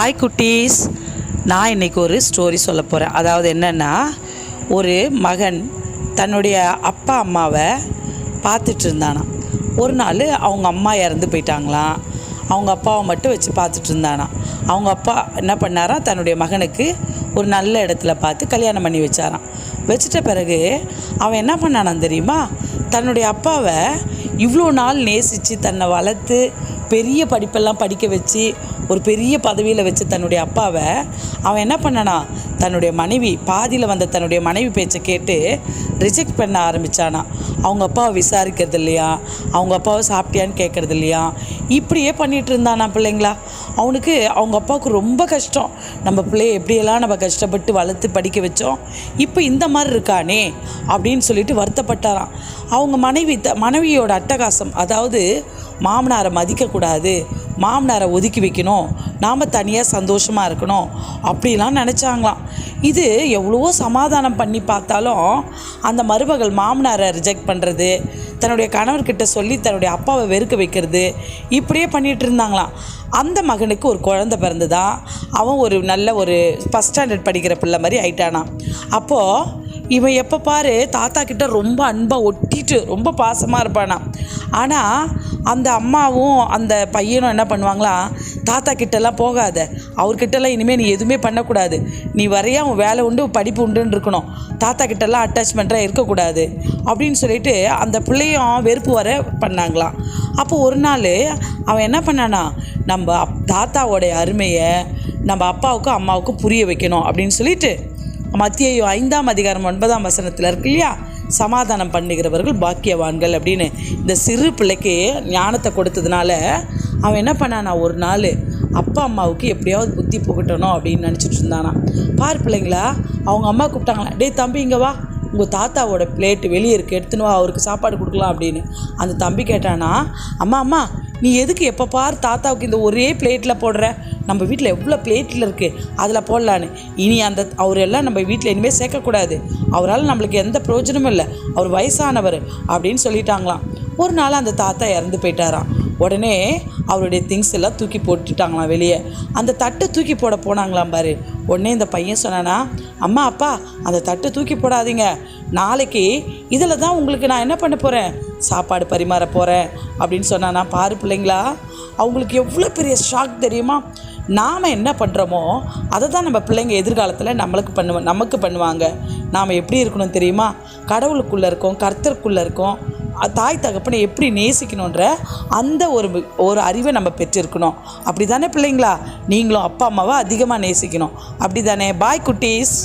Hi குட்டீஸ். நான் இன்றைக்கி ஒரு ஸ்டோரி சொல்ல போகிறேன் அதாவது என்னென்னா ஒரு மகன் தன்னுடைய அப்பா அம்மாவை பார்த்துட்டு இருந்தானாம். ஒரு நாள் அவங்க அம்மா இறந்து போயிட்டாங்களாம். அவங்க அப்பாவை மட்டும் வச்சு பார்த்துட்டு இருந்தானாம். அவங்க அப்பா என்ன பண்ணாராம் தன்னுடைய மகனுக்கு ஒரு நல்ல இடத்துல பார்த்து கல்யாணம் பண்ணி வச்சாராம். வச்சிட்ட பிறகு அவன் என்ன பண்ணானான் தெரியுமா? தன்னுடைய அப்பாவை இவ்வளோ நாள் நேசித்து தன்னை வளர்த்து பெரிய படிப்பெல்லாம் படிக்க வச்சு ஒரு பெரிய பதவியில் வச்சு தன்னுடைய அப்பாவை அவன் என்ன பண்ணனா தன்னுடைய மனைவி பாதியில் வந்த தன்னுடைய மனைவி பேச்சை கேட்டு ரிஜெக்ட் பண்ண ஆரம்பித்தானா அவங்க அப்பாவை விசாரிக்கிறது இல்லையா? அவங்க அப்பாவை சாப்பிட்டியான்னு கேட்குறது இல்லையா? இப்படியே பண்ணிகிட்டு இருந்தானா பிள்ளைங்களா? அவனுக்கு அவங்க அப்பாவுக்கு ரொம்ப கஷ்டம். நம்ம பிள்ளைய எப்படியெல்லாம் நம்ம கஷ்டப்பட்டு வளர்த்து படிக்க வச்சோம்? இப்போ இந்த மாதிரி இருக்கானே அப்படின்னு சொல்லிட்டு வருத்தப்பட்டாராம். அவங்க மனைவி த மனைவியோட அட்டகாசம் அதாவது மாமனாரை மதிக்கக்கூடாது மாமனாரை ஒதுக்கி வைக்கணும் நாம் தனியாக சந்தோஷமாக இருக்கணும் அப்படிலாம் நினச்சாங்களாம். இது எவ்வளவோ சமாதானம் பண்ணி பார்த்தாலும் அந்த மருமகள் மாமனாரை ரிஜெக்ட் பண்ணுறது தன்னுடைய கணவர்கிட்ட சொல்லி தன்னுடைய அப்பாவை வெறுக்க வைக்கிறது இப்படியே பண்ணிகிட்டு இருந்தாங்களாம். அந்த மகனுக்கு ஒரு குழந்தை பிறந்துதான் அவன் ஒரு நல்ல ஒரு ஃபஸ்ட் ஸ்டாண்டர்ட் படிக்கிற பிள்ளை மாதிரி ஆயிட்டானான் அப்போது இவன் எப்போ பாரு தாத்தா கிட்ட ரொம்ப அன்பாக ஒட்டிட்டு ரொம்ப பாசமாக இருப்பானா. ஆனால் அந்த அம்மாவும் அந்த பையனும் என்ன பண்ணுவாங்களாம் தாத்தா கிட்டலாம் போகாத. அவர்கிட்டலாம் இனிமேல் நீ எதுவுமே பண்ணக்கூடாது. நீ வரையா உன் வேலை உண்டு படிப்பு உண்டுன்னு இருக்கணும். தாத்தா கிட்டலாம் அட்டாச்மெண்ட்டாக இருக்கக்கூடாது. அப்படின்னு சொல்லிட்டு அந்த பிள்ளையும் வெறுப்பு வர பண்ணாங்களாம். அப்போ ஒரு நாள் அவன் என்ன பண்ணானா நம்ம அப் தாத்தாவோடைய அருமையை நம்ம அப்பாவுக்கும் அம்மாவுக்கும் புரிய வைக்கணும் அப்படின்னு சொல்லிட்டு மத்திய ஐந்தாம் அதிகாரம் ஒன்பதாம் வசனத்தில் இருக்கு இல்லையா? சமாதானம் பண்ணுகிறவர்கள் பாக்கியவான்கள் அப்படின்னு இந்த சிறு பிள்ளைக்கு ஞானத்தை கொடுத்ததுனால அவன் என்ன பண்ணானா ஒரு நாள் அப்பா அம்மாவுக்கு எப்படியாவது புத்தி புகட்டணும் அப்படின்னு நினச்சிட்டு இருந்தானா பார் பிள்ளைங்களா அவங்க அம்மா கூப்பிட்டாங்களா டேய் தம்பி இங்கே வா. உங்கள் தாத்தாவோட பிளேட்டு வெளியே இருக்கு எடுத்துன்னு வா அவருக்கு சாப்பாடு கொடுக்கலாம் அப்படின்னு. அந்த தம்பி கேட்டானா அம்மா அம்மா நீ எதுக்கு எப்போ பார் தாத்தாவுக்கு இந்த ஒரே பிளேட்டில் போடுற? நம்ம வீட்டில் எவ்வளோ பிளேட்டில் இருக்குது அதில் போடலான்னு. இனி அந்த அவரெல்லாம் நம்ம வீட்டில் இனிமேல் சேர்க்கக்கூடாது. அவரால் நம்மளுக்கு எந்த பிரயோஜனமும் இல்லை. அவர் வயசானவர் அப்படின்னு சொல்லிட்டாங்களாம். ஒரு நாள் அந்த தாத்தா இறந்து போயிட்டாராம். உடனே அவருடைய திங்ஸ் எல்லாம் தூக்கி போட்டுட்டாங்களாம் வெளியே. அந்த தட்டை தூக்கி போட போனாங்களாம் பாரு. உடனே இந்த பையன் சொன்னானா அம்மா அப்பா அந்த தட்டை தூக்கி போடாதீங்க. நாளைக்கு இதில் தான் உங்களுக்கு நான் என்ன பண்ண போகிறேன் சாப்பாடு பரிமாற போகிறேன் அப்படின்னு சொன்னான்னா பாரு பிள்ளைங்களா அவங்களுக்கு எவ்வளோ பெரிய ஷாக் தெரியுமா? நாம் என்ன பண்ணுறோமோ அதை தான் நம்ம பிள்ளைங்க எதிர்காலத்தில் நம்மளுக்கு பண்ணுவோம் நமக்கு பண்ணுவாங்க. நாம் எப்படி இருக்கணும் தெரியுமா? கடவுளுக்குள்ளே இருக்கோம் கர்த்தருக்குள்ளே இருக்கோம். தாய் தகப்பனை எப்படி நேசிக்கணுன்ற அந்த ஒரு ஒரு அறிவை நம்ம பெற்றிருக்கணும். அப்படி தானே பிள்ளைங்களா? நீங்களும் அப்பா அம்மாவை அதிகமாக நேசிக்கணும். அப்படி தானே பாய் குட்டீஸ்.